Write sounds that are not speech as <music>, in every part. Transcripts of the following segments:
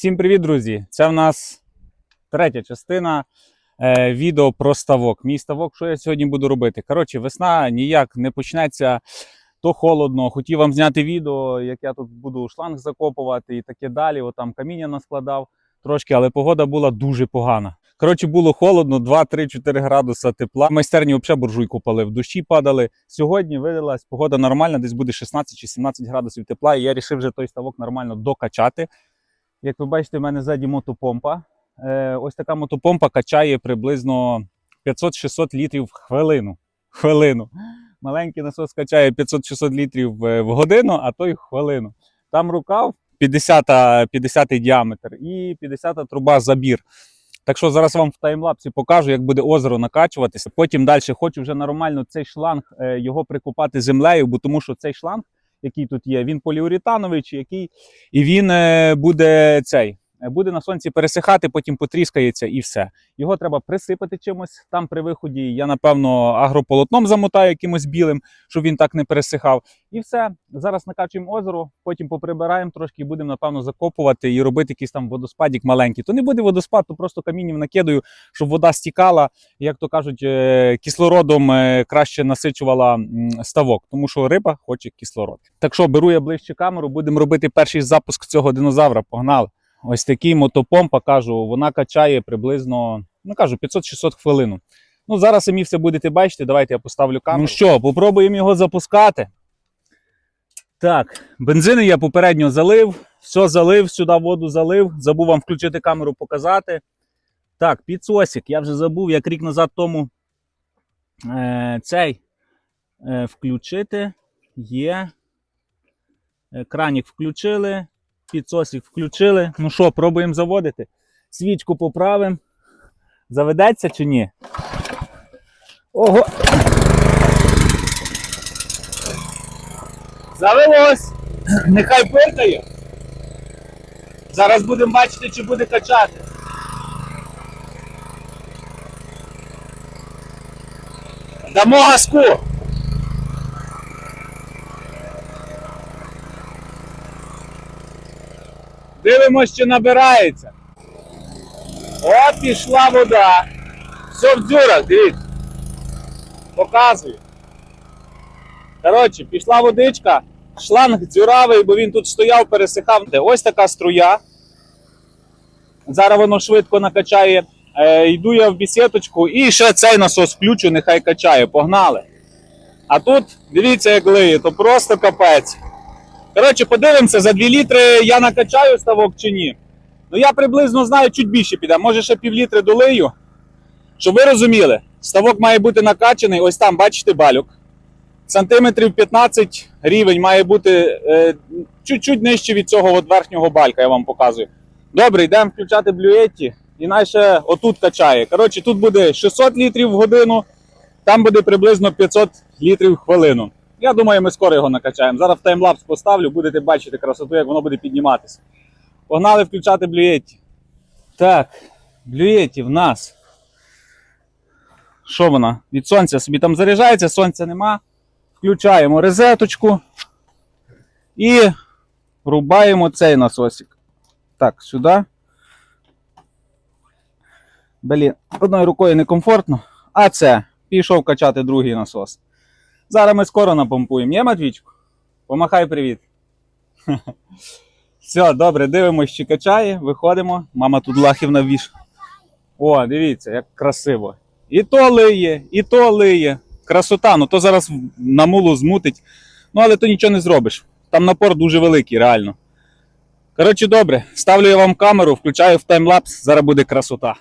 Всім привіт, друзі! Це в нас третя частина е, відео про ставок. Мій ставок, що я сьогодні буду робити? Коротше, весна ніяк не почнеться, то холодно. Хотів вам зняти відео, як я тут буду шланг закопувати і таке далі. От там каміння наскладав трошки, але погода була дуже погана. Коротше, було холодно, 2-3-4 градуса тепла. Майстерні взагалі буржуйку палив, дощі падали. Сьогодні видалась погода нормальна, десь буде 16 чи 17 градусів тепла. І я вирішив вже той ставок нормально докачати. Як ви бачите, в мене ззаді мотопомпа. Е, ось така мотопомпа качає приблизно 500-600 літрів в хвилину. Хвилину. Маленький насос качає 500-600 літрів е, в годину, а той в хвилину. Там рукав 50, 50 діаметр і 50 труба забір. Так що зараз вам в таймлапсі покажу, як буде озеро накачуватися. Потім далі хочу вже нормально цей шланг е, його прикопати землею, бо тому що цей шланг, який тут є, він поліуретановий чи який, і він е, буде цей. Е, Буде на сонці пересихати, потім потріскається і все. Його треба присипати чимось. Там при виході я, напевно, агрополотном замотаю якимось білим, щоб він так не пересихав. І все. Зараз накачуємо озеро, потім поприбираємо трошки будемо, напевно, закопувати і робити якийсь там водоспадік маленький. То не буде водоспад, то просто камінням накидаю, щоб вода стікала, як то кажуть, е, кислородом е, краще насичувала ставок, тому що риба хоче кислород. Так що беру я ближче камеру, будемо робити перший запуск цього динозавра. Погнали. Ось такий мотопомпа, кажу, вона качає приблизно, ну кажу, 500-600 хвилину. Ну, зараз самі все будете бачити. Давайте я поставлю камеру. Ну що, попробуємо його запускати. Так, бензини я попередньо залив, все залив, сюди воду залив. Забув вам включити камеру, показати. Так, підсосик. Я вже забув, як рік назад тому е, цей е, включити. Є. Е, Кранік включили, підсосик включили. Ну що, пробуємо заводити. Свічку поправимо. Заведеться чи ні? Ого! Завелось! Нехай пиркає. Зараз будемо бачити, чи буде качати. Дамо газку. Дивимось, чи набирається. О, пішла вода. Все в дзюрах, дивіться. Показую. Коротше, пішла водичка, шланг дзюравий, бо він тут стояв, пересихав. Ось така струя. Зараз воно швидко накачає. Е, йду я в бісеточку і ще цей насос включу, нехай качає. Погнали. А тут, дивіться, як лиє, то просто капець. Коротше, подивимося, за 2 літри я накачаю ставок чи ні. Ну я приблизно знаю, чуть більше піде. Може ще пів літри долию. Щоб ви розуміли, ставок має бути накачаний. Ось там, бачите, балюк. Сантиметрів 15 рівень має бути е, чуть-чуть нижче від цього от верхнього балька, я вам показую. Добре, йдемо включати блюєтті. І найше отут качає. Коротше, тут буде 600 літрів в годину, там буде приблизно 500 літрів в хвилину. Я думаю, ми скоро його накачаємо. Зараз в таймлапс поставлю, будете бачити красоту, як воно буде підніматися. Погнали включати блюєтті. Так, блюєтті в нас. Що вона? Від сонця собі там заряджається, сонця нема. Включаємо розеточку і врубаємо цей насосик. Так, сюди. Блін, одною рукою некомфортно. А це пішов качати другий насос. Зараз ми скоро напомпуємо. Є, Матвійчику? Помахай привіт. <laughs> Все, добре, дивимось, чи качає, виходимо. Мама тут лахів навіш. О, дивіться, як красиво. І то лиє, і то лиє. Красота, ну то зараз на мулу змутить. Ну, але то нічого не зробиш. Там напор дуже великий, реально. Коротше, добре, ставлю я вам камеру, включаю в таймлапс, зараз буде красота.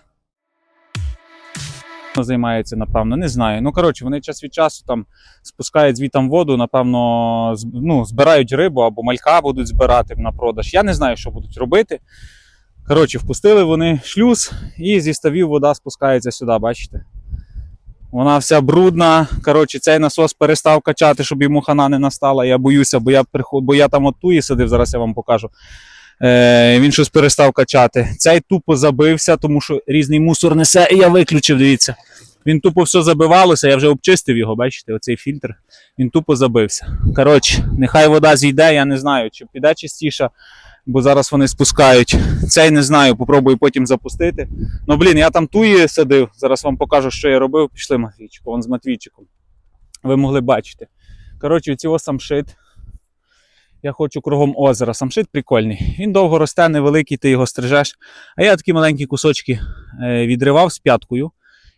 Займається, напевно, не знаю. Ну, коротше, вони час від часу там спускають звітам воду, напевно, ну, збирають рибу або малька будуть збирати на продаж. Я не знаю, що будуть робити. Коротше, впустили вони шлюз і зі ставів вода спускається сюди, бачите? Вона вся брудна. Коротше, цей насос перестав качати, щоб йому хана не настала. Я боюся, бо я, приход... бо я там от туї сидив, зараз я вам покажу. Е, він щось перестав качати. Цей тупо забився, тому що різний мусор несе, і я виключив, дивіться. Він тупо все забивалося, я вже обчистив його, бачите, оцей фільтр. Він тупо забився. Коротше, нехай вода зійде, я не знаю, чи піде чистіша. бо зараз вони спускають. Цей не знаю, попробую потім запустити. Ну блін, я там туї садив. Зараз вам покажу, що я робив. Пішли Матвійчиком, вон з Матвійчиком. Ви могли бачити. Коротше, цього самшит. Я хочу кругом озера. Самшит прикольний. Він довго росте, невеликий, ти його стрижеш. А я такі маленькі кусочки е, відривав з п'яткою.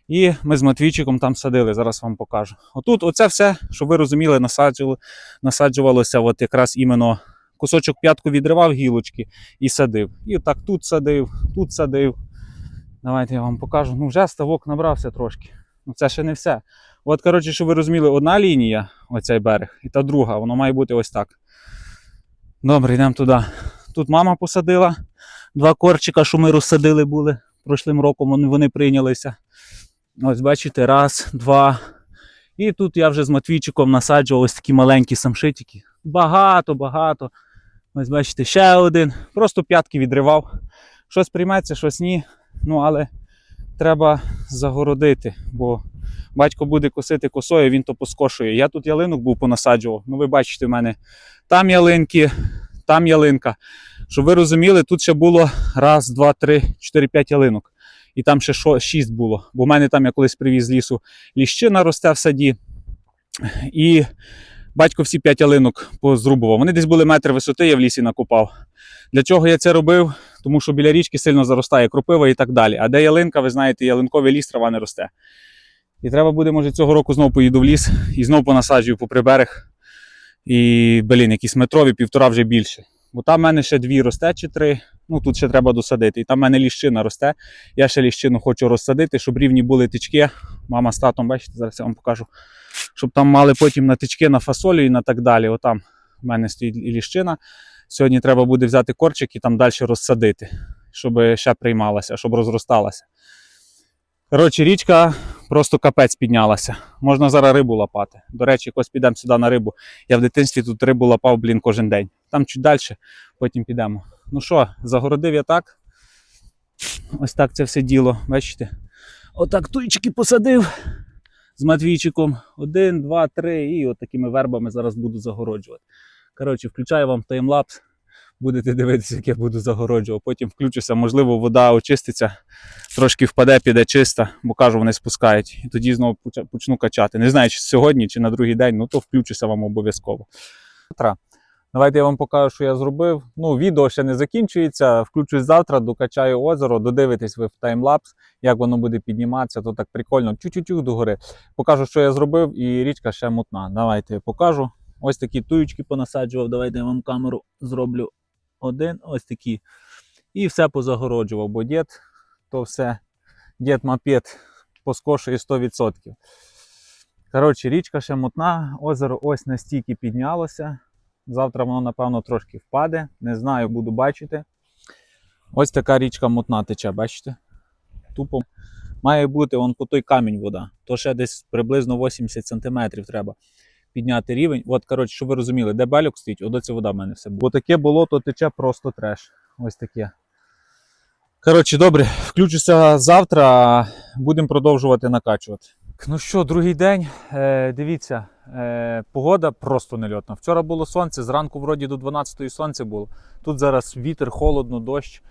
І ми з Матвійчиком там садили, зараз вам покажу. Отут, оце все, щоб ви розуміли, насаджувалося от якраз іменно кусочок п'ятку відривав гілочки і садив. І так тут садив, тут садив. Давайте я вам покажу. Ну, вже ставок набрався трошки. Ну, це ще не все. От, коротше, щоб ви розуміли, одна лінія, оцей берег, і та друга, воно має бути ось так. Добре, йдемо туди. Тут мама посадила два корчика, що ми розсадили були прошлим роком, вони, вони прийнялися. Ось бачите, раз, два. І тут я вже з Матвійчиком насаджував ось такі маленькі самшитики. Багато, багато. Ось бачите, ще один. Просто п'ятки відривав. Щось прийметься, щось ні. Ну, але треба загородити, бо батько буде косити косою, він то поскошує. Я тут ялинок був понасаджував. Ну, ви бачите, в мене там ялинки, там ялинка. Щоб ви розуміли, тут ще було раз, два, три, чотири, п'ять ялинок. І там ще шо- шість було. Бо в мене там я колись привіз лісу ліщина росте в саді. І батько всі п'ять ялинок позрубував. Вони десь були метр висоти, я в лісі накопав. Для чого я це робив? Тому що біля річки сильно заростає кропива і так далі. А де ялинка, ви знаєте, ялинковий ліс, трава не росте. І треба буде, може, цього року знову поїду в ліс і знову понасаджую попри берег. І, блін, якісь метрові, півтора вже більше. Бо там в мене ще дві росте чи три. Ну тут ще треба досадити. І там в мене ліщина росте. Я ще ліщину хочу розсадити, щоб рівні були тички. Мама з татом, бачите, зараз я вам покажу. Щоб там мали потім на тички на фасолю і на так далі. Отам в мене стоїть ліщина. Сьогодні треба буде взяти корчик і там далі розсадити, щоб ще приймалася, щоб розросталася. Коротше, річка просто капець піднялася. Можна зараз рибу лапати. До речі, якось підемо сюди на рибу. Я в дитинстві тут рибу лапав, блін, кожен день. Там чуть далі, потім підемо. Ну що, загородив я так. Ось так це все діло. Бачите? Отак туйчики посадив з Матвійчиком. Один, два, три. І от такими вербами зараз буду загороджувати. Коротше, включаю вам таймлапс. Будете дивитися, як я буду загороджувати. Потім включуся, можливо, вода очиститься, трошки впаде, піде чиста, бо кажу, вони спускають. І тоді знову почну качати. Не знаю, чи сьогодні, чи на другий день, ну то включуся вам обов'язково. Давайте я вам покажу, що я зробив. Ну, відео ще не закінчується. Включусь завтра, докачаю озеро, додивитесь ви в таймлапс, як воно буде підніматися, то так прикольно. Чу-чу-чу догори. Покажу, що я зробив, і річка ще мутна. Давайте я покажу. Ось такі туючки понасаджував. Давайте я вам камеру зроблю один, ось такі. І все позагороджував, бо дід то все, дід мопед поскошує 100%. Коротше, річка ще мутна, озеро ось настільки піднялося. Завтра воно, напевно, трошки впаде. Не знаю, буду бачити. Ось така річка мутна тече, бачите? Тупо має бути он по той камінь вода. То ще десь приблизно 80 см треба підняти рівень. От, коротше, щоб ви розуміли, де балюк стоїть, от це вода в мене все було. Бо таке болото тече просто треш. Ось таке. Коротше, добре, включуся завтра, будемо продовжувати накачувати. Ну що, другий день. Е, дивіться, е, погода просто нельотна. Вчора було сонце, зранку вроді до 12-ї сонце було. Тут зараз вітер, холодно, дощ.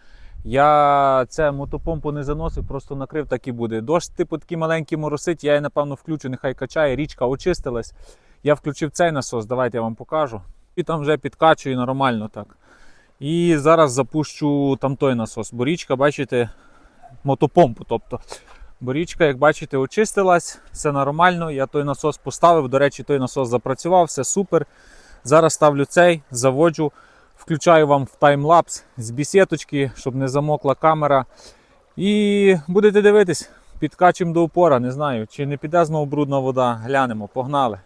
Я це мотопомпу не заносив, просто накрив, так і буде. Дощ, типу, такий маленький моросить, я її, напевно, включу, нехай качає, річка очистилась. Я включив цей насос, давайте я вам покажу. І там вже підкачує нормально так. І зараз запущу там той насос, бо річка, бачите, мотопомпу. тобто. Бо річка, як бачите, очистилась, все нормально. Я той насос поставив. До речі, той насос запрацював, все супер. Зараз ставлю цей, заводжу, включаю вам в таймлапс з бісеточки, щоб не замокла камера. І будете дивитись, підкачимо до упора. Не знаю, чи не піде знову брудна вода. Глянемо, погнали.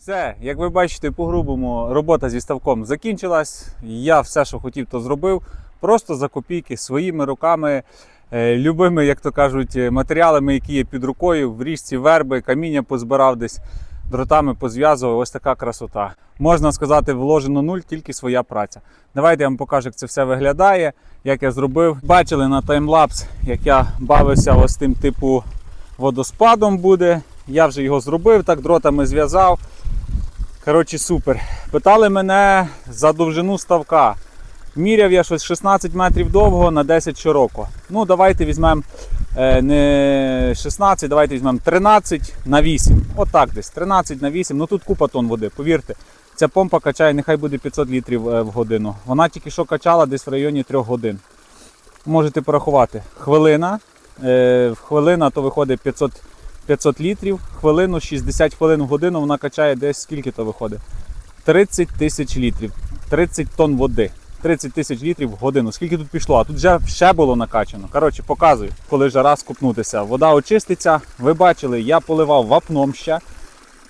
Все, як ви бачите, по-грубому робота зі ставком закінчилась. Я все, що хотів, то зробив. Просто за копійки своїми руками, е, любими, як то кажуть, матеріалами, які є під рукою, в річці верби, каміння позбирав десь. дротами позв'язував. Ось така красота. Можна сказати, вложено нуль, тільки своя праця. Давайте я вам покажу, як це все виглядає, як я зробив. Бачили на таймлапс, як я бавився ось тим типу водоспадом буде. Я вже його зробив, так дротами зв'язав. Коротше, супер. Питали мене за довжину ставка. Міряв я щось 16 метрів довго на 10 широко. Ну, давайте візьмемо е, не 16, давайте візьмемо 13 на 8. Отак десь. 13 на 8. Ну тут купа тонн води, повірте. Ця помпа качає, нехай буде 500 літрів е, в годину. Вона тільки що качала десь в районі 3 годин. Можете порахувати. Хвилина. Е, хвилина то виходить 500, 500 літрів. Хвилину 60 хвилин в годину вона качає десь скільки то виходить? 30 тисяч літрів. 30 тонн води. 30 тисяч літрів в годину. Скільки тут пішло? А тут вже ще було накачано. Коротше, показую, коли вже раз купнутися. Вода очиститься. Ви бачили, я поливав вапном ще.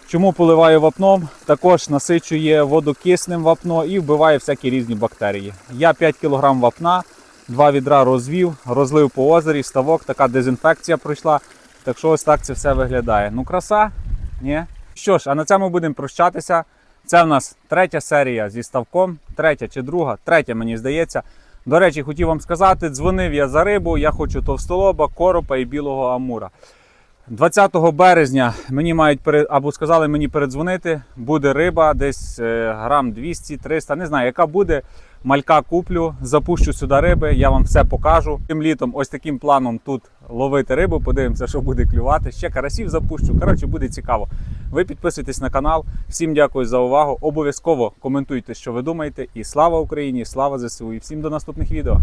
Чому поливаю вапном? Також насичує воду киснем вапно і вбиває всякі різні бактерії. Я 5 кг вапна, два відра розвів, розлив по озері, ставок, така дезінфекція пройшла. Так що ось так це все виглядає. Ну, краса? Ні? Що ж, а на цьому будемо прощатися. Це в нас третя серія зі ставком, третя чи друга, третя, мені здається. До речі, хотів вам сказати, дзвонив я за рибу, я хочу товстолоба, коропа і білого амура. 20 березня мені мають пере- або сказали мені передзвонити. Буде риба, десь е, грам 200-300, не знаю, яка буде. Малька куплю, запущу сюди риби, я вам все покажу. Тим літом ось таким планом тут ловити рибу, подивимося, що буде клювати. Ще карасів запущу. Коротше, буде цікаво. Ви підписуйтесь на канал. Всім дякую за увагу. Обов'язково коментуйте, що ви думаєте. І слава Україні, слава ЗСУ! І всім до наступних відео.